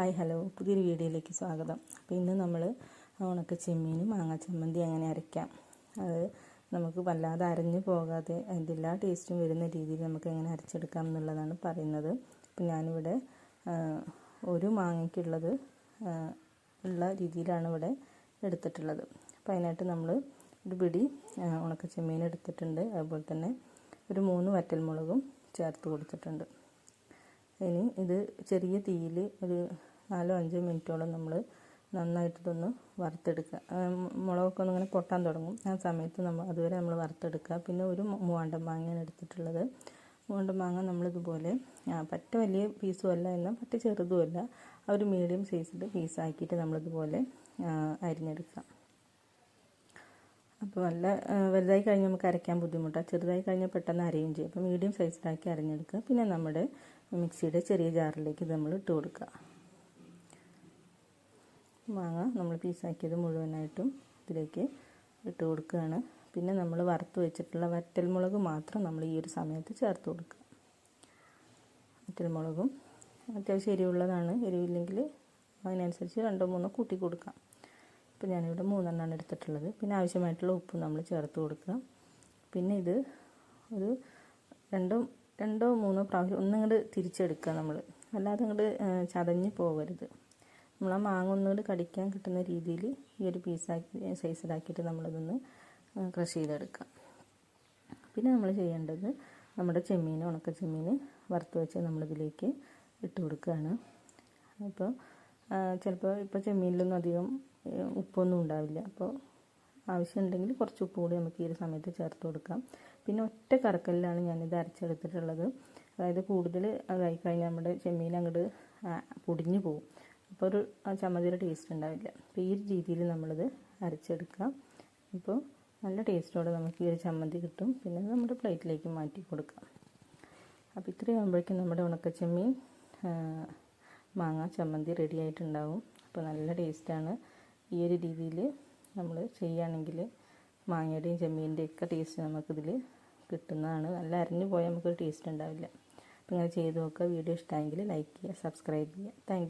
Hi hello പുതിയൊരു വീഡിയോയിലേക്ക് സ്വാഗതം. അപ്പോൾ ഇന്ന് നമ്മൾ ഉണക്ക ചെമ്മീനും മാങ്ങ ചമ്മന്തി അങ്ങനെ അരയ്ക്കാം. അത് നമുക്ക് വല്ലാതെ അരഞ്ഞു പോകാതെ അതിന്റെ എല്ലാ ടേസ്റ്റും വരുന്ന രീതിയിൽ നമുക്ക് എങ്ങനെ അരച്ചെടുക്കാം എന്നുള്ളതാണ് പറയുന്നത്. അപ്പോൾ ഞാനിവിടെ ഒരു മാങ്ങയ്ക്കുള്ളത് ഉള്ള രീതിയിലാണ് ഇവിടെ എടുത്തിട്ടുള്ളത്. അപ്പോൾ അതിനായിട്ട് നമ്മൾ ഒരു പിടി ഉണക്ക ചെമ്മീൻ എടുത്തിട്ടുണ്ട്. അതുപോലെ തന്നെ ഒരു മൂന്ന് വറ്റൽമുളകും ചേർത്ത് കൊടുത്തിട്ടുണ്ട്. ഇനി ഇത് ചെറിയ തീയിൽ ഒരു നാലോ അഞ്ചോ മിനിറ്റോളം നമ്മൾ നന്നായിട്ട് ഇതൊന്ന് വറുത്തെടുക്കുക മുളകൊക്കെ ഒന്ന് ഇങ്ങനെ പൊട്ടാൻ തുടങ്ങും. ആ സമയത്ത് നമ്മൾ അതുവരെ നമ്മൾ വറുത്തെടുക്കുക പിന്നെ ഒരു മൂവാണ്ട മാങ്ങയാണ് എടുത്തിട്ടുള്ളത്. മൂവാണ്ട മാങ്ങ നമ്മളിതുപോലെ പറ്റ വലിയ പീസും അല്ല എന്നാൽ പറ്റ ചെറുതുമല്ല ആ ഒരു മീഡിയം സൈസിൽ പീസാക്കിയിട്ട് നമ്മളിതുപോലെ അരിഞ്ഞെടുക്കുക അപ്പോൾ നല്ല വലുതായി കഴിഞ്ഞാൽ നമുക്ക് അരയ്ക്കാൻ ബുദ്ധിമുട്ടാണ് ചെറുതായി കഴിഞ്ഞാൽ പെട്ടെന്ന് അരയും ചെയ്യും. അപ്പോൾ മീഡിയം സൈസിലാക്കി അരഞ്ഞെടുക്കുക പിന്നെ നമ്മുടെ മിക്സിയുടെ ചെറിയ ജാറിലേക്ക് ഇത് നമ്മൾ ഇട്ട് കൊടുക്കുക മാങ്ങ നമ്മൾ പീസാക്കിയത് മുഴുവനായിട്ടും ഇതിലേക്ക് ഇട്ട് കൊടുക്കുകയാണ്. പിന്നെ നമ്മൾ വറുത്ത് വെച്ചിട്ടുള്ള വറ്റൽമുളക് മാത്രം നമ്മൾ ഈ ഒരു സമയത്ത് ചേർത്ത് കൊടുക്കുക. വറ്റൽമുളകും അത്യാവശ്യം എരിവുള്ളതാണ്. എരിവില്ലെങ്കിൽ അതിനനുസരിച്ച് രണ്ടോ മൂന്നോ കൂട്ടി കൊടുക്കാം. ഇപ്പോൾ ഞാനിവിടെ മൂന്നെണ്ണമാണ് എടുത്തിട്ടുള്ളത്. പിന്നെ ആവശ്യമായിട്ടുള്ള ഉപ്പ് നമ്മൾ ചേർത്ത് കൊടുക്കുക. പിന്നെ ഇത് ഒരു രണ്ടോ രണ്ടോ മൂന്നോ പ്രാവശ്യം ഒന്നിങ്ങോട്ട് തിരിച്ചെടുക്കുക നമ്മൾ. അല്ലാതെ ഇങ്ങോട്ട് ചതഞ്ഞ് പോകരുത്. നമ്മൾ ആ മാങ്ങ ഒന്നുകൂടി കടിക്കാൻ കിട്ടുന്ന രീതിയിൽ ഈ ഒരു പീസാക്കി സൈസിലാക്കിയിട്ട് നമ്മളിതൊന്ന് ക്രഷ് ചെയ്തെടുക്കാം. പിന്നെ നമ്മൾ ചെയ്യേണ്ടത് നമ്മുടെ ചെമ്മീൻ ഉണക്ക ചെമ്മീൻ വറുത്ത് വെച്ച് നമ്മളിതിലേക്ക് ഇട്ട് കൊടുക്കുകയാണ്. അപ്പോൾ ചിലപ്പോൾ ഇപ്പോൾ ചെമ്മീനിലൊന്നും അധികം ഉപ്പൊന്നും ഉണ്ടാവില്ല. അപ്പോൾ ആവശ്യമുണ്ടെങ്കിൽ കുറച്ച് ഉപ്പ് കൂടി നമുക്ക് ഈ ഒരു സമയത്ത് ചേർത്ത് കൊടുക്കാം. പിന്നെ ഒറ്റ കറക്കലിലാണ് ഞാനിത് അരച്ചെടുത്തിട്ടുള്ളത്. അതായത് കൂടുതൽ അതായി കഴിഞ്ഞാൽ നമ്മുടെ ചെമ്മീൻ അങ്ങോട്ട് പൊടിഞ്ഞു പോകും അപ്പോൾ ഒരു ചമ്മന്തിയുടെ ടേസ്റ്റ് ഉണ്ടാവില്ല. അപ്പോൾ ഈ രീതിയിൽ നമ്മളിത് അരച്ചെടുക്കാം അപ്പോൾ നല്ല ടേസ്റ്റോടെ നമുക്ക് ഈ ഒരു ചമ്മന്തി കിട്ടും. പിന്നെ നമ്മുടെ പ്ലേറ്റിലേക്ക് മാറ്റി കൊടുക്കാം. അപ്പോൾ ഇത്രയാകുമ്പോഴേക്കും നമ്മുടെ ഉണക്കച്ചമ്മീൻ മാങ്ങ ചമ്മന്തി റെഡി ആയിട്ടുണ്ടാവും. അപ്പോൾ നല്ല ടേസ്റ്റാണ് ഈ ഒരു രീതിയിൽ നമ്മൾ ചെയ്യുകയാണെങ്കിൽ മാങ്ങയുടെയും ചെമ്മീന്റെയും ഒക്കെ ടേസ്റ്റ് നമുക്കിതിൽ കിട്ടുന്നതാണ്. നല്ല അരഞ്ഞു പോയാൽ നമുക്കൊരു ടേസ്റ്റ് ഉണ്ടാവില്ല. അപ്പോൾ ഇങ്ങനെ ചെയ്ത് നോക്കുക. വീഡിയോ ഇഷ്ടമായെങ്കിൽ ലൈക്ക് ചെയ്യുക സബ്സ്ക്രൈബ് ചെയ്യുക. താങ്ക്